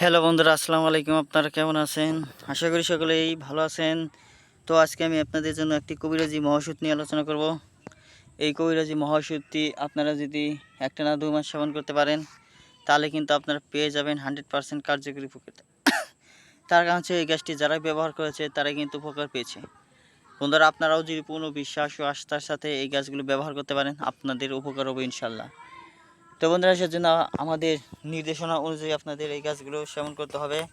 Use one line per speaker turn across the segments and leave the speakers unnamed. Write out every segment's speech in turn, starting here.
Hello বন্ধুরা, আসসালামু আলাইকুম। আপনারা কেমন আছেন? আশা করি সকলেই ভালো আছেন। তো আজকে আমি আপনাদের জন্য একটি কবিরাজি মহাওষুধ নিয়ে আলোচনা করব। এই কবিরাজি মহাওষুধটি আপনারা যদি একটা না দুই মাস সেবন করতে পারেন, তাহলে কিন্তু আপনারা পেয়ে যাবেন হান্ড্রেড পারসেন্ট কার্যকরী উপকার তার কারণ হচ্ছে এই গ্যাসটি যারা ব্যবহার করেছে, তারাই কিন্তু উপকার পেয়েছে। বন্ধুরা, আপনারাও যদি পূর্ণ বিশ্বাস ও আস্থার সাথে এই গাছগুলো ব্যবহার করতে পারেন, আপনাদের উপকার হবে ইনশাল্লাহ। তো বন্ধুরা, সেজন্য আমাদের নির্দেশনা অনুযায়ী আপনাদের এই গাছগুলো সেবন করতে হবে।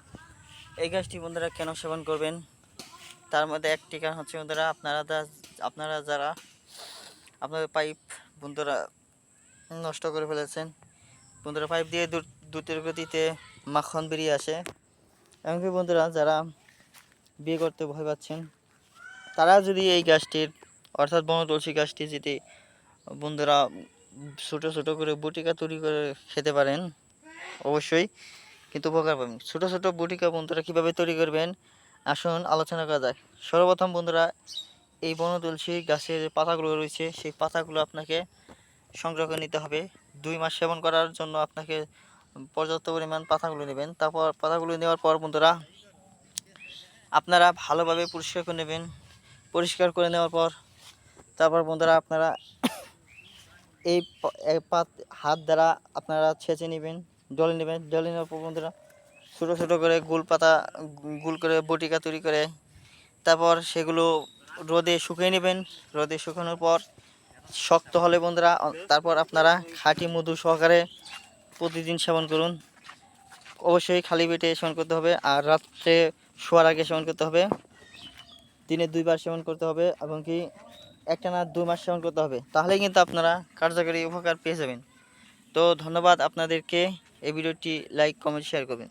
এই গাছটি বন্ধুরা কেন সেবন করবেন? তার মধ্যে একটি কারণ হচ্ছে বন্ধুরা, আপনারা আপনারা যারা আপনাদের পাইপ বন্ধুরা নষ্ট করে ফেলেছেন, বন্ধুরা পাইপ দিয়ে দূর- দ্রুতের গতিতে মাখন বেরিয়ে আসে। এমনকি বন্ধুরা যারা বিয়ে করতে ভয় পাচ্ছেন, তারা যদি এই গাছটির, অর্থাৎ বন তুলসী গাছটি যদি বন্ধুরা ছোটো ছোটো করে বটিকা তৈরি করে খেতে পারেন, অবশ্যই, কিন্তু উপকার পাবেন। ছোটো ছোটো বটিকা বন্ধুরা কীভাবে তৈরি করবেন, আসুন আলোচনা করা যাক। সর্বপ্রথম বন্ধুরা, এই বন তুলসী গাছের পাতাগুলো রয়েছে, সেই পাতাগুলো আপনাকে সংগ্রহ করে নিতে হবে। দুই মাস সেবন করার জন্য আপনাকে পর্যাপ্ত পরিমাণ পাতাগুলো নেবেন। তারপর পাতাগুলো নেওয়ার পর বন্ধুরা, আপনারা ভালোভাবে পরিষ্কার করে নেবেন। পরিষ্কার করে নেওয়ার পর, তারপর বন্ধুরা আপনারা এই পাত, হাত দ্বারা আপনারা ছেঁচে নেবেন জলে নেবেন জলে নেওয়ার পর বন্ধুরা ছোটো ছোটো করে গুল পাতা, গুল করে বটিকা তৈরি করে তারপর সেগুলো রোদে শুকিয়ে নেবেন। রোদে শুকানোর পর শক্ত হলে বন্ধুরা, তারপর আপনারা খাঁটি মধু সহকারে প্রতিদিন সেবন করুন। অবশ্যই খালি পেটে সেবন করতে হবে আর রাত্রে শোয়ার আগে সেবন করতে হবে। দিনে দুইবার সেবন করতে হবে এবং কি একটা না দুই মাস সেবন করতে হবে। তাহলেই কিন্তু আপনারা কার্যকরী উপকার পেয়ে যাবেন। তো ধন্যবাদ আপনাদেরকে। এই ভিডিওটি লাইক, কমেন্ট শেয়ার করবেন।